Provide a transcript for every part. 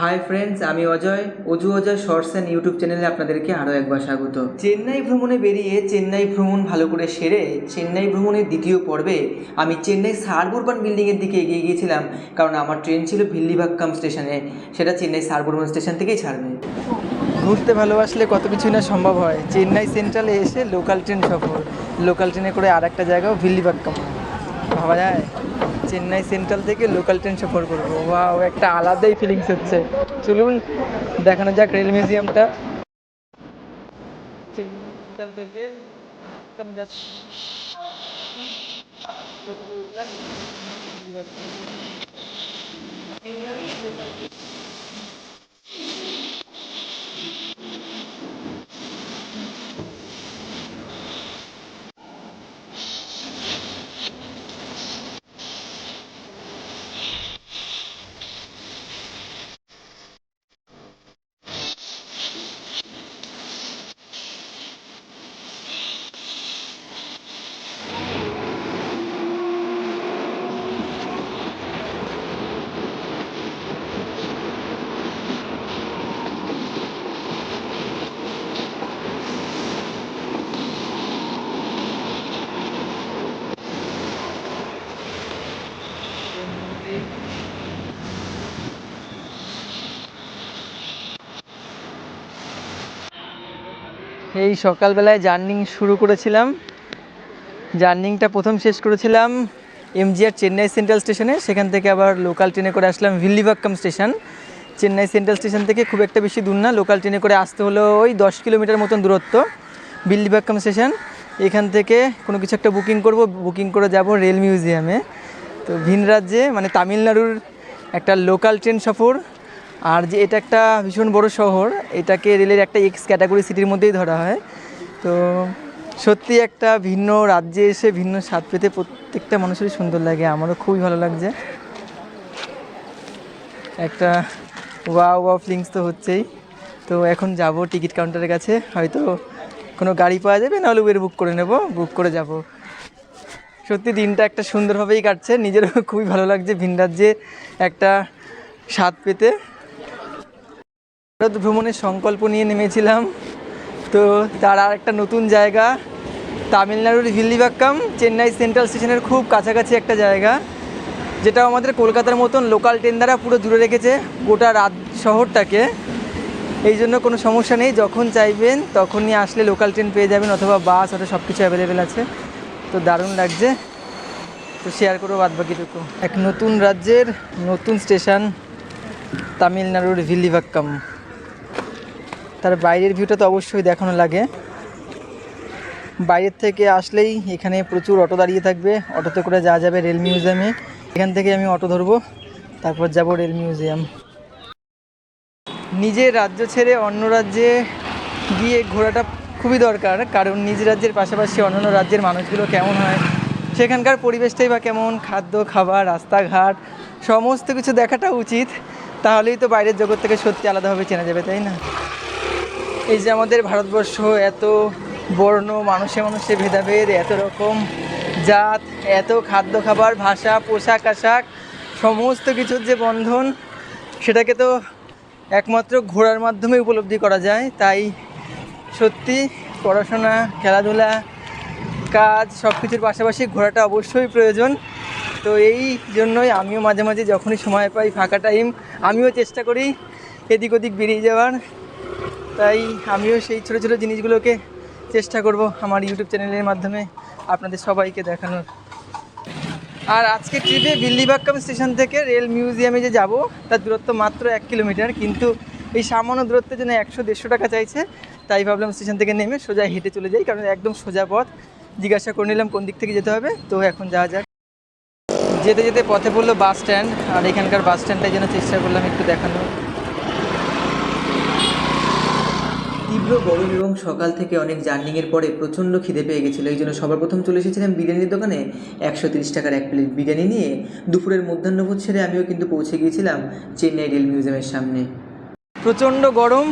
Hi friends আমি অজয়। অজু Ajay shorts and YouTube চ্যানেলে আপনাদেরকে আরও একবার স্বাগত। চেন্নাই ভ্রমণে বেরিয়ে চেন্নাই ভ্রমণ ভালো করে সেরে চেন্নাই ভ্রমণের দ্বিতীয় পর্বে আমি চেন্নাই সারবুরবান বিল্ডিংয়ের দিকে এগিয়ে গিয়েছিলাম, কারণ আমার ট্রেন ছিল ভিল্লিভাক্কাম স্টেশনে। সেটা চেন্নাই সারবুরবান স্টেশন থেকেই ছাড়বে। ঘুরতে ভালোবাসলে কত কিছুই না সম্ভব হয়। চেন্নাই সেন্ট্রালে এসে লোকাল ট্রেন সফর। লোকাল ট্রেনে করে আর একটা জায়গাও ভিল্লিভাক্কাম। ভাবা যায়? চেন্নাই সেন্ট্রাল থেকে লোকাল ট্রেন সফর করব। ওয়াও, একটা আলাদাই ফিলিংস হচ্ছে। চলুন, দেখানো যাক রেল মিউজিয়ামটা। থেকে এই সকালবেলায় জার্নিং শুরু করেছিলাম। জার্নিংটা প্রথম শেষ করেছিলাম এমজিআর চেন্নাই সেন্ট্রাল স্টেশনে। সেখান থেকে আবার লোকাল ট্রেনে করে আসলাম Villivakkam station. Chennai central station থেকে খুব একটা বেশি দূর না, লোকাল ট্রেনে করে আসতে হলো ওই দশ কিলোমিটার মতন দূরত্ব ভিল্লিভাক্কাম স্টেশন। এখান থেকে কোনো কিছু একটা বুকিং করব, বুকিং করে যাব রেল মিউজিয়ামে। তো ভিন রাজ্যে মানে তামিলনাড়ুর একটা লোকাল ট্রেন সফর আর যে এটা একটা ভীষণ বড় শহর, এটাকে রেলের একটা এক্স ক্যাটাগরি সিটির মধ্যেই ধরা হয়। তো সত্যি একটা ভিন্ন রাজ্যে এসে ভিন্ন স্বাদ পেতে প্রত্যেকটা মানুষেরই সুন্দর লাগে, আমারও খুবই ভালো লাগছে। একটা ওয়া ওয়া ফিলিংস তো হচ্ছেই। তো এখন যাব টিকিট কাউন্টারের কাছে, হয়তো কোনো গাড়ি পাওয়া যাবে, নাহলে উবের বুক করে নেব বুক করে যাব। সত্যি দিনটা একটা সুন্দরভাবেই কাটছে, নিজেরও খুবই ভালো লাগছে ভিন রাজ্যে একটা স্বাদ পেতে। ভারত ভ্রমণের সংকল্প নিয়ে নেমেছিলাম। তো তার আর একটা নতুন জায়গা, তামিলনাড়ুর ভিল্লিবাক্কাম চেন্নাই সেন্ট্রাল স্টেশনের খুব কাছাকাছি একটা জায়গা। যেটা আমাদের কলকাতার মতন লোকাল ট্রেন দ্বারা পুরো জুড়ে রেখেছে গোটা রাত শহরটাকে। এই জন্য কোনো সমস্যা নেই, যখন চাইবেন তখনই আসলে লোকাল ট্রেন পেয়ে যাবেন অথবা বাস ওটা সব কিছু অ্যাভেলেবেল আছে। তো দারুণ লাগছে। তো শেয়ার করব বাদ বাকিটুকু এক নতুন রাজ্যের নতুন স্টেশন, তামিলনাড়ুর ভিল্লিভাক্কাম তার বাইরের ভিউটা তো অবশ্যই দেখানো লাগে। বাইরের থেকে আসলেই এখানে প্রচুর অটো দাঁড়িয়ে থাকবে। অটোতে করে যাওয়া যাবে রেল মিউজিয়ামে এখান থেকে আমি অটো ধরবো, তারপর যাব রেল মিউজিয়াম নিজের রাজ্য ছেড়ে অন্য রাজ্যে গিয়ে ঘোরাটা খুবই দরকার, কারণ নিজ রাজ্যের পাশাপাশি অন্যান্য রাজ্যের মানুষগুলো কেমন হয়, সেখানকার পরিবেশটাই বা কেমন, খাদ্য, খাবার, রাস্তাঘাট, সমস্ত কিছু দেখাটা উচিত। তাহলেই তো বাইরের জগৎ থেকে সত্যি আলাদাভাবে চেনা যাবে, তাই না? এই যে আমাদের ভারতবর্ষ, এত বর্ণ, মানুষে মানুষে ভেদাভেদ, এত রকম জাত, এত খাদ্য খাবার, ভাষা, পোশাক, আশাক, সমস্ত কিছুর যে বন্ধন, সেটাকে তো একমাত্র ঘোরার মাধ্যমে উপলব্ধি করা যায়। তাই সত্যি পড়াশোনা, খেলাধুলা, কাজ সব কিছুর পাশাপাশি ঘোরাটা অবশ্যই প্রয়োজন। তো এই জন্যই আমিও মাঝে মাঝে যখনই সময় পাই, ফাঁকা টাইম আমিও চেষ্টা করি এদিক ওদিক বেরিয়ে যাওয়ার। তাই আমিও সেই ছোটো ছোটো জিনিসগুলোকে চেষ্টা করব আমার ইউটিউব চ্যানেলের মাধ্যমে আপনাদের সবাইকে দেখানোর। আর আজকে ট্রিপে বিল্লিবাক্কাম স্টেশন থেকে রেল মিউজিয়ামে যে যাব, তার দূরত্ব মাত্র এক কিলোমিটার কিন্তু এই সামান্য দূরত্বের জন্য একশো দেড়শো টাকা চাইছে। তাই ভাবলাম স্টেশন থেকে নেমে সোজা হেঁটে চলে যাই, কারণ একদম সোজা পথ। জিজ্ঞাসা করে নিলাম কোন দিক থেকে যেতে হবে, তো এখন যাওয়া যাক। যেতে যেতে পথে পড়ল বাস স্ট্যান্ড আর এখানকার বাস স্ট্যান্ডটাই যেন চেষ্টা করলাম একটু দেখানোর। তীব্র গরম এবং সকাল থেকে অনেক জার্নিংয়ের পরে প্রচণ্ড খিদে পেয়ে গেছিল। এই জন্য সবার প্রথম চলে এসেছিলাম বিরিয়ানির দোকানে। একশো তিরিশ টাকার এক প্লেট বিরিয়ানি নিয়ে দুপুরের মধ্যাহ্নভোজ ছেড়ে আমিও কিন্তু পৌঁছে গিয়েছিলাম চেন্নাই রেল মিউজিয়ামের সামনে। প্রচণ্ড গরম,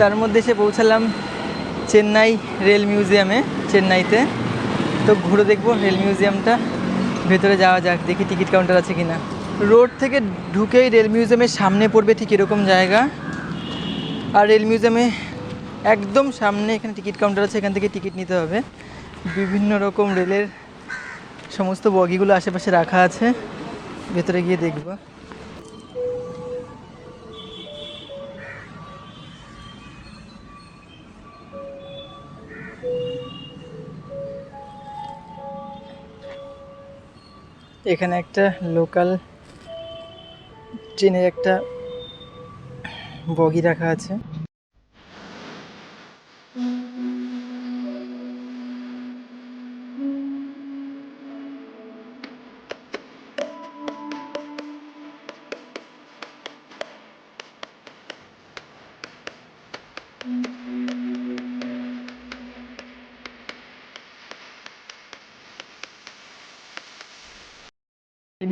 তার মধ্যে এসে পৌঁছালাম চেন্নাই রেল মিউজিয়ামে, চেন্নাইতে। তো ঘুরে দেখব রেল মিউজিয়ামটা, ভেতরে যাওয়া যাক, দেখি টিকিট কাউন্টার আছে কিনা। রোড থেকে ঢুকেই রেল মিউজিয়ামের সামনে পড়বে ঠিক এরকম জায়গা। আর রেল মিউজিয়ামে একদম সামনে এখানে টিকিট কাউন্টার আছে, এখান থেকে টিকিট নিতে হবে। বিভিন্ন রকম রেলের সমস্ত বগিগুলো আশেপাশে রাখা আছে। ভেতরে গিয়ে দেখব। এখানে একটা লোকাল ট্রেনের একটা বগি রাখা আছে।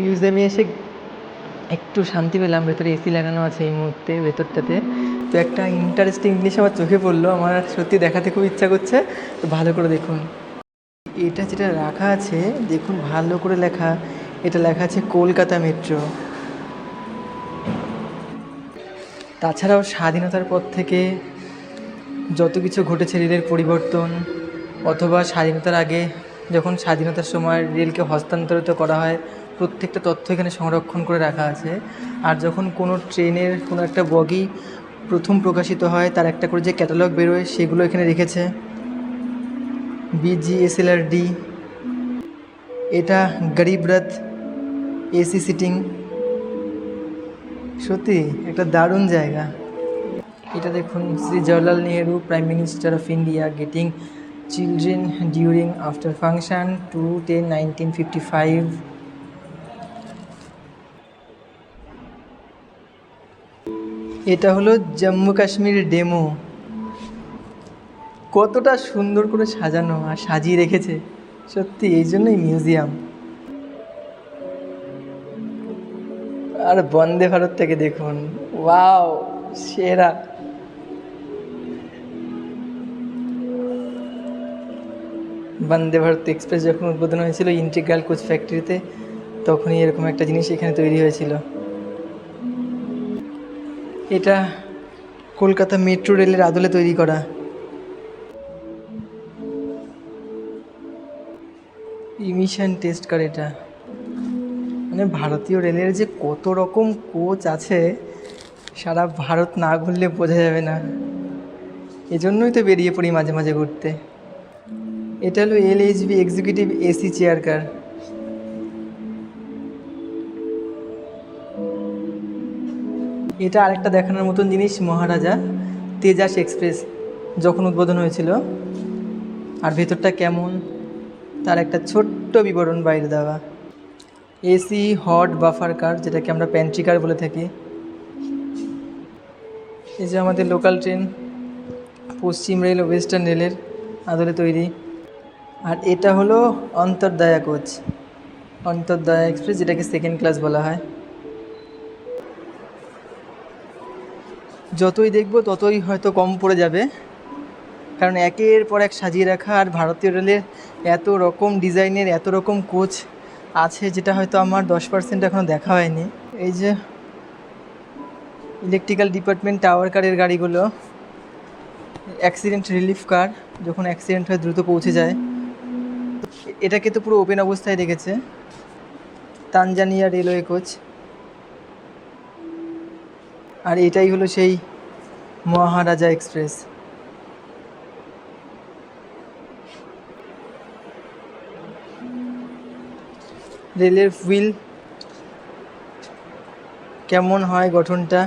মিউজিয়ামে এসে একটু শান্তি পেলাম, ভেতরে এসি লাগানো আছে এই মুহূর্তে, ভেতরটাতে। তো একটা ইন্টারেস্টিং জিনিস আমার চোখে পড়ল, আমার সত্যি দেখাতে খুব ইচ্ছা করছে, তো ভালো করে দেখুন। এটা যেটা রাখা আছে, দেখুন ভালো করে লেখা, এটা লেখা আছে কলকাতা মেট্রো। তাছাড়াও স্বাধীনতার পর থেকে যত কিছু ঘটেছে রেলের পরিবর্তন, অথবা স্বাধীনতার আগে যখন স্বাধীনতার সময় রেলকে হস্তান্তরিত করা হয় প্রত্যেকটা তথ্য এখানে সংরক্ষণ করে রাখা আছে। আর যখন কোনো ট্রেনের কোনো একটা বগি প্রথম প্রকাশিত হয়, তার একটা করে যে ক্যাটালগ বেরোয়, সেগুলো এখানে রেখেছে। বিজিএসএলআর-ডি এটা গরিব রথ এসি সিটিং সত্যি, একটা দারুণ জায়গা। এটা দেখুন, Shri Jawaharlal Nehru prime minister of India getting children during after function two ten nineteen fifty five এটা হলো জম্মু কাশ্মীর ডেমো। কতটা সুন্দর করে সাজানো আর সাজিয়ে রেখেছে। সত্যি, এই জন্যই মিউজিয়াম। আর বন্দে ভারত থেকে দেখুন। ওয়াও, সেরা। বন্দে ভারত এক্সপ্রেস যখন উদ্বোধন হয়েছিল ইন্টিগ্রাল কোচ ফ্যাক্টরিতে, তখনই এরকম একটা জিনিস এখানে তৈরি হয়েছিল। এটা কলকাতা মেট্রো রেলের আদলে তৈরি করা। ইমিশন টেস্ট কার এটা। মানে ভারতীয় রেলের যে কত রকম কোচ আছে, সারা ভারত না ঘুরলে বোঝা যাবে না। এজন্যই তো বেরিয়ে পড়ি মাঝে মাঝে ঘুরতে। এটা হলো L HB executive AC chair car এটা আরেকটা দেখানোর মতন জিনিস, মহারাজা তেজাস এক্সপ্রেস যখন উদ্বোধন হয়েছিল। আর ভেতরটা কেমন, তার একটা ছোট্ট বিবরণ বাইরে দেওয়া। এসি হট বাফার কার যেটাকে আমরা প্যান্ট্রি কার বলে থাকি। এই যে আমাদের লোকাল ট্রেন পশ্চিম রেল ও ওয়েস্টার্ন রেলের আদলে তৈরি। আর এটা হলো অন্তর্দয়া কোচ অন্তর্দয়া এক্সপ্রেস, যেটাকে সেকেন্ড ক্লাস বলা হয়। যতই দেখব, ততই হয়তো কম পড়ে যাবে। কারণ একের পর এক সাজিয়ে রাখা আর ভারতীয় রেলের এত রকম ডিজাইনের, এত রকম কোচ আছে যেটা হয়তো আমার দশ পার্সেন্ট এখনও দেখা হয়নি। এই যে ইলেকট্রিক্যাল ডিপার্টমেন্ট টাওয়ার কারের গাড়িগুলো, অ্যাক্সিডেন্ট রিলিফ কার, যখন অ্যাক্সিডেন্ট হয় দ্রুত পৌঁছে যায়। এটাকে তো পুরো ওপেন অবস্থায় রেখেছে। Tanzania railway coach. আর এটাই হলো সেই মহারাজা এক্সপ্রেস। রেলের হুইল কেমন হয় গঠনটা?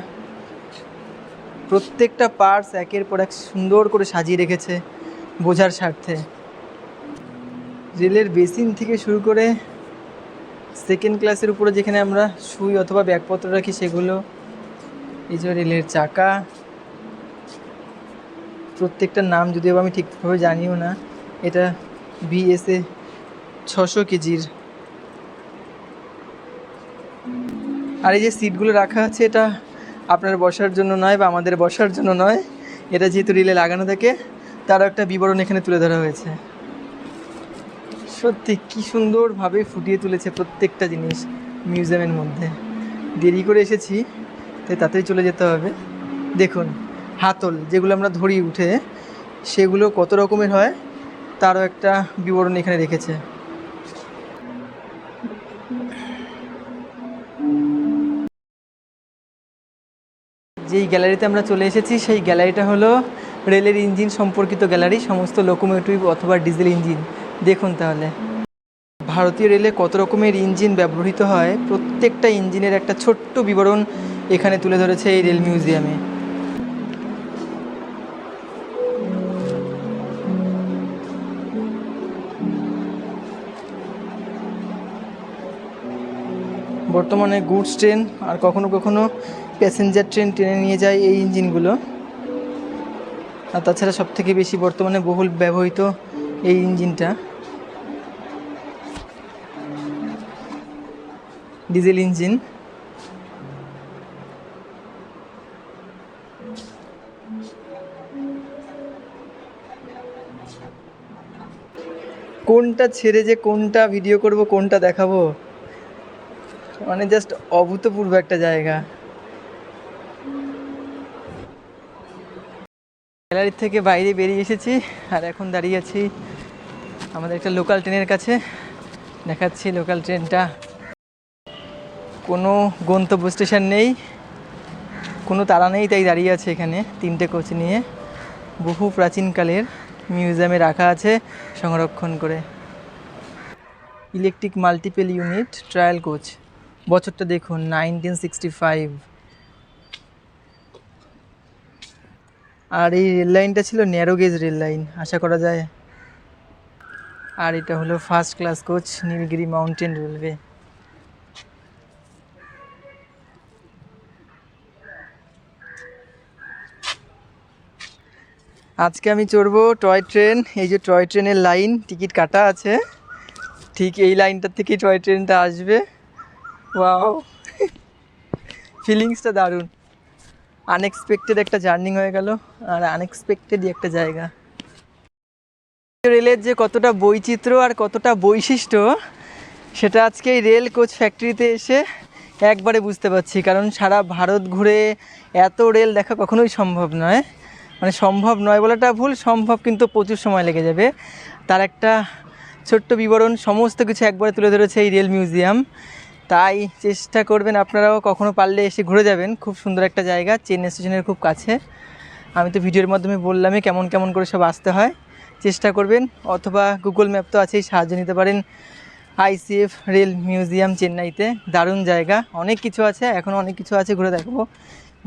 প্রত্যেকটা পার্টস একের পর এক সুন্দর করে সাজিয়ে রেখেছে বোঝার স্বার্থে। রেলের বেসিন থেকে শুরু করে সেকেন্ড ক্লাসের উপরে যেখানে আমরা শুই অথবা ব্যাগপত্র রাখি সেগুলো এই যে রেলের চাকা। প্রত্যেকটার নাম যদিও আমি ঠিকভাবে জানিও না, এটা বিএসএ ছশো কেজির। আর এই যে সিটগুলো রাখা আছে, এটা আপনার বসার জন্য নয় বা আমাদের বসার জন্য নয়, এটা যেহেতু রিলে লাগানো থাকে, তারও একটা বিবরণ এখানে তুলে ধরা হয়েছে। সত্যি কি সুন্দরভাবে ফুটিয়ে তুলেছে প্রত্যেকটা জিনিস মিউজিয়ামের মধ্যে। দেরি করে এসেছি। তাই তাড়াতাড়ি চলে যেতে হবে। দেখুন, হাতল যেগুলো আমরা ধরি উঠে, সেগুলো কত রকমের হয়, তারও একটা বিবরণ এখানে রেখেছে। যেই গ্যালারিতে আমরা চলে এসেছি, সেই গ্যালারিটা হলো রেলের ইঞ্জিন সম্পর্কিত গ্যালারি, সমস্ত লোকোমোটিভ অথবা ডিজেল ইঞ্জিন দেখুন তাহলে, ভারতীয় রেলে কত রকমের ইঞ্জিন ব্যবহৃত হয়, প্রত্যেকটা ইঞ্জিনের একটা ছোট্ট বিবরণ এখানে তুলে ধরেছে এই রেল মিউজিয়ামে। বর্তমানে গুডস ট্রেন আর কখনো কখনো প্যাসেঞ্জার ট্রেন টেনে নিয়ে যায় এই ইঞ্জিনগুলো। আর তাছাড়া সব থেকে বেশি বর্তমানে বহুল ব্যবহৃত এই ইঞ্জিনটা। Diesel engine. কোনটা ছেড়ে যে কোনটা ভিডিও করব, কোনটা দেখাবো? মানে জাস্ট অভূতপূর্ব একটা জায়গা। গ্যালারির থেকে বাইরে বেরিয়ে এসেছি, আর এখন দাঁড়িয়ে আছি আমাদের একটা লোকাল ট্রেনের কাছে। দেখাচ্ছি লোকাল ট্রেনটা কোনো গন্তব্য স্টেশন নেই, কোনো তারা নেই, তাই দাঁড়িয়ে আছে এখানে, তিনটে কোচ নিয়ে। বহু প্রাচীনকালের মিউজিয়ামে রাখা আছে সংরক্ষণ করে। Electric multiple unit trial coach. বছরটা দেখুন, নাইনটিন সিক্সটি ফাইভ। আর এই রেল লাইনটা ছিল ন্যারো গেজ রেল লাইন, আশা করা যায়। আর এটা হলো first class coach, Nilgiri mountain railway আজকে আমি চড়বো টয় ট্রেন, এই যে টয় ট্রেনের লাইন, টিকিট কাটা আছে। ঠিক এই লাইনটার থেকেই টয় ট্রেনটা আসবে। ওয়াও, ফিলিংসটা দারুণ। আনএক্সপেক্টেড একটা জার্নি হয়ে গেল, আর আনএক্সপেক্টেডই একটা জায়গা। রেলের যে কতটা বৈচিত্র্য আর কতটা বৈশিষ্ট্য, সেটা আজকে এই রেল কোচ ফ্যাক্টরিতে এসে একবারে বুঝতে পারছি। কারণ সারা ভারত ঘুরে এত রেল দেখা কখনোই সম্ভব নয়। মানে সম্ভব নয় বলাটা ভুল, সম্ভব কিন্তু প্রচুর সময় লেগে যাবে। তার একটা ছোট্ট বিবরণ, সমস্ত কিছু একবারে তুলে ধরেছে এই রেল মিউজিয়াম তাই চেষ্টা করবেন আপনারাও কখনো পারলে এসে ঘুরে যাবেন। খুব সুন্দর একটা জায়গা চেন্নাই স্টেশনের খুব কাছে। আমি তো ভিডিওর মাধ্যমে বললামই কেমন কেমন করে সব আসতে হয়। চেষ্টা করবেন, অথবা গুগল ম্যাপ তো আছেই, সাহায্য নিতে পারেন। আইসিএফ রেল মিউজিয়াম চেন্নাইতে। দারুণ জায়গা, অনেক কিছু আছে এখনও অনেক কিছু আছে, ঘুরে দেখাবো।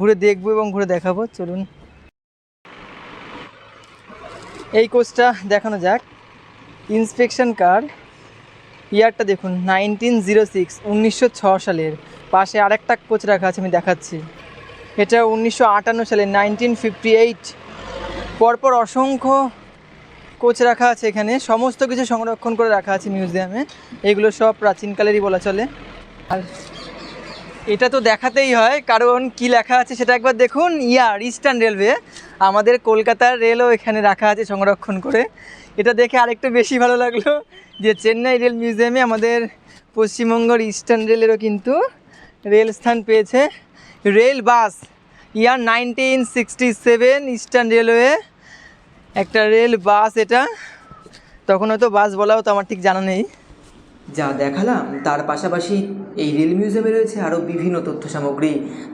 ঘুরে দেখব এবং ঘুরে দেখাবো। চলুন এই কোচটা দেখানো যাক। ইন্সপেকশন কার ইয়ারটা দেখুন নাইনটিন জিরো সিক্স উনিশশো সালের। পাশে আরেকটা কোচ রাখা আছে, আমি দেখাচ্ছি। এটা উনিশশো আটান্ন সালের নাইনটিন ফিফটি এইট পরপর অসংখ্য কোচ রাখা আছে এখানে। সমস্ত কিছু সংরক্ষণ করে রাখা আছে মিউজিয়ামে এগুলো সব প্রাচীনকালেরই বলা চলে। আর এটা তো দেখাতেই হয়, কারণ কি লেখা আছে সেটা একবার দেখুন। ইয়ার ইস্টার্ন রেলওয়ে আমাদের কলকাতার রেলও এখানে রাখা আছে সংরক্ষণ করে। এটা দেখে আরেকটু বেশি ভালো লাগল যে চেন্নাই রেল মিউজিয়ামে আমাদের পশ্চিমবঙ্গের ইস্টার্ন রেলেরও কিন্তু রেল স্থান পেয়েছে। Rail bus year nineteen sixty seven Eastern Railway একটা রেল বাস এটা। তখন হয়তো বাস বলাও তো আমার ঠিক জানা নেই। যা দেখালাম, তার পাশাপাশি এই রেল মিউজিয়ামে রয়েছে আরও বিভিন্ন তথ্য সামগ্রী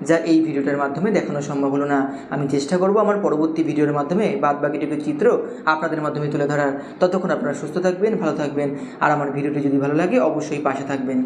যা এই ভিডিওটার মাধ্যমে দেখানো সম্ভব হলো না। আমি চেষ্টা করব আমার পরবর্তী ভিডিওর মাধ্যমে বাদ বাকিটুকু চিত্র আপনাদের মাধ্যমে তুলে ধরার। ততক্ষণ আপনারা সুস্থ থাকবেন, ভালো থাকবেন, আর আমার ভিডিওটি যদি ভালো লাগে, অবশ্যই পাশে থাকবেন।